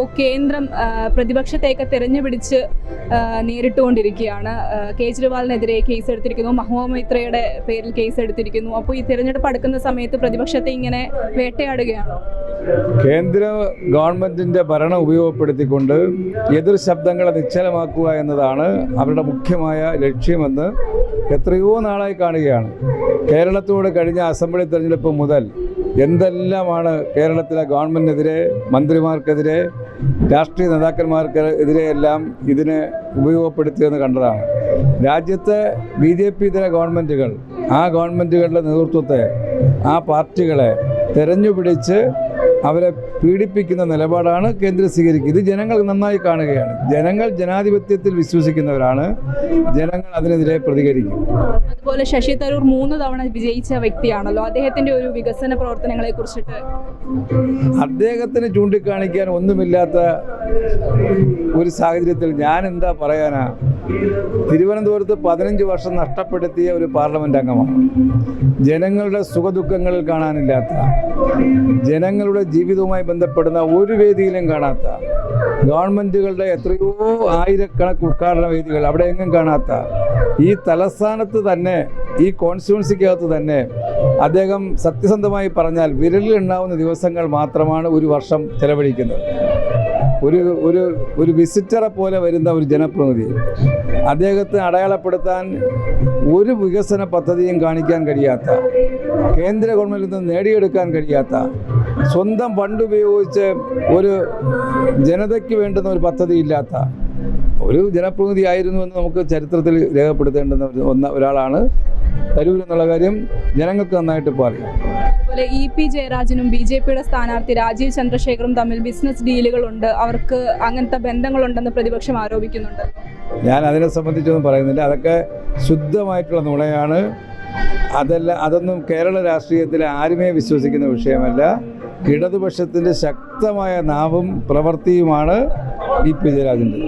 ഇപ്പോൾ കേന്ദ്രം പ്രതിപക്ഷത്തെയൊക്കെ തെരഞ്ഞുപിടിച്ച് നേരിട്ടുകൊണ്ടിരിക്കുകയാണ്. കേജ്രിവാളിനെതിരെ കേസ് എടുത്തിരിക്കുന്നു മൈത്രയുടെ പേരിൽ കേസ് എടുത്തിരിക്കുന്നു അപ്പോൾ ഈ തിരഞ്ഞെടുപ്പ് അടുക്കുന്ന സമയത്ത് പ്രതിപക്ഷത്തെ ഇങ്ങനെ വേട്ടയാടുകയാണോ? കേന്ദ്ര ഗവൺമെന്റിന്റെ ഭരണം ഉപയോഗപ്പെടുത്തിക്കൊണ്ട് എതിർ ശബ്ദങ്ങളെ നിശ്ചലമാക്കുക എന്നതാണ് അവരുടെ മുഖ്യമായ ലക്ഷ്യമെന്ന് എത്രയോ നാളായി കാണുകയാണ്. കേരളത്തോട് കഴിഞ്ഞ അസംബ്ലി തെരഞ്ഞെടുപ്പ് മുതൽ എന്തെല്ലാമാണ് കേരളത്തിലെ ഗവൺമെന്റിനെതിരെ മന്ത്രിമാർക്കെതിരെ രാഷ്ട്രീയ നേതാക്കന്മാർക്ക് എതിരെയെല്ലാം ഇതിനെ ഉപയോഗപ്പെടുത്തിയെന്ന് കണ്ടതാണ്. രാജ്യത്തെ ബി ജെ പി ഇതര ഗവൺമെന്റുകൾ ആ ഗവൺമെന്റുകളുടെ നേതൃത്വത്തെ ആ പാർട്ടികളെ തെരഞ്ഞുപിടിച്ച് അവരെ പീഡിപ്പിക്കുന്ന നിലപാടാണ് കേന്ദ്രം സ്വീകരിക്കുന്നത്. ഇത് ജനങ്ങൾ നന്നായി കാണുകയാണ്. ജനങ്ങൾ ജനാധിപത്യത്തിൽ വിശ്വസിക്കുന്നവരാണ്. ജനങ്ങൾ അതിനെതിരെ പ്രതികരിക്കും. അതുപോലെ ശശി തരൂർ മൂന്ന് തവണ വിജയിച്ച വ്യക്തിയാണല്ലോ. അദ്ദേഹത്തിന്റെ ഒരു വികസന പ്രവർത്തനങ്ങളെ കുറിച്ചിട്ട് അദ്ദേഹത്തിന് ചൂണ്ടിക്കാണിക്കാൻ ഒന്നുമില്ലാത്ത ഒരു സാഹചര്യത്തിൽ ഞാൻ എന്താ പറയാനാ? തിരുവനന്തപുരത്ത് പതിനഞ്ച് വർഷം നഷ്ടപ്പെടുത്തിയ ഒരു പാർലമെന്റ് അംഗമാണ്. ജനങ്ങളുടെ സുഖദുഃഖങ്ങളിൽ കാണാനില്ലാത്ത ജനങ്ങളുടെ ജീവിതവുമായി ബന്ധപ്പെടുന്ന ഒരു വേദിയിലും കാണാത്ത ഗവൺമെന്റുകളുടെ എത്രയോ ആയിരക്കണക്ക് ഉദ്ഘാടന വേദികൾ അവിടെ എങ്ങും കാണാത്ത ഈ തലസ്ഥാനത്ത് തന്നെ ഈ കോൺസ്റ്റിറ്റ്യുവൻസിക്കകത്ത് തന്നെ അദ്ദേഹം സത്യസന്ധമായി പറഞ്ഞാൽ വിരലിൽ ഉണ്ടാവുന്ന ദിവസങ്ങൾ മാത്രമാണ് ഒരു വർഷം ചെലവഴിക്കുന്നത്. ഒരു ഒരു ഒരു വിസിറ്ററെ പോലെ വരുന്ന ഒരു ജനപ്രതിനിധി. അദ്ദേഹത്തെ അടയാളപ്പെടുത്താൻ ഒരു വികസന പദ്ധതിയും കാണിക്കാൻ കഴിയാത്ത കേന്ദ്ര ഗവൺമെന്റിൽ നിന്ന് നേടിയെടുക്കാൻ കഴിയാത്ത സ്വന്തം ഫണ്ട് ഉപയോഗിച്ച് ഒരു ജനതയ്ക്ക് വേണ്ടുന്ന ഒരു പദ്ധതി ഇല്ലാത്ത ഒരു ജനപ്രതിനിധി ആയിരുന്നു എന്ന് നമുക്ക് ചരിത്രത്തിൽ രേഖപ്പെടുത്തേണ്ടുന്ന ഒന്ന ഒരാളാണ്. തരൂർ എന്നുള്ള കാര്യം ജനങ്ങൾക്ക് നന്നായിട്ട് ഇപ്പോൾ അറിയാം. അതുപോലെ ഇ പി ജയരാജനും ബി ജെ പിയുടെ സ്ഥാനാർത്ഥി രാജീവ് ചന്ദ്രശേഖറും തമ്മിൽ ബിസിനസ് ഡീലുകളുണ്ട്. അവർക്ക് അങ്ങനത്തെ ബന്ധങ്ങളുണ്ടെന്ന് പ്രതിപക്ഷം ആരോപിക്കുന്നുണ്ട്. ഞാൻ അതിനെ സംബന്ധിച്ചൊന്നും പറയുന്നില്ല. അതൊക്കെ ശുദ്ധമായിട്ടുള്ള നുണയാണ്. അതല്ല അതൊന്നും കേരള രാഷ്ട്രീയത്തിൽ ആരുമേ വിശ്വസിക്കുന്ന വിഷയമല്ല. ഇടതുപക്ഷത്തിന്റെ ശക്തമായ നാവും പ്രവൃത്തിയുമാണ് ഇ പി ജയരാജന്റെ.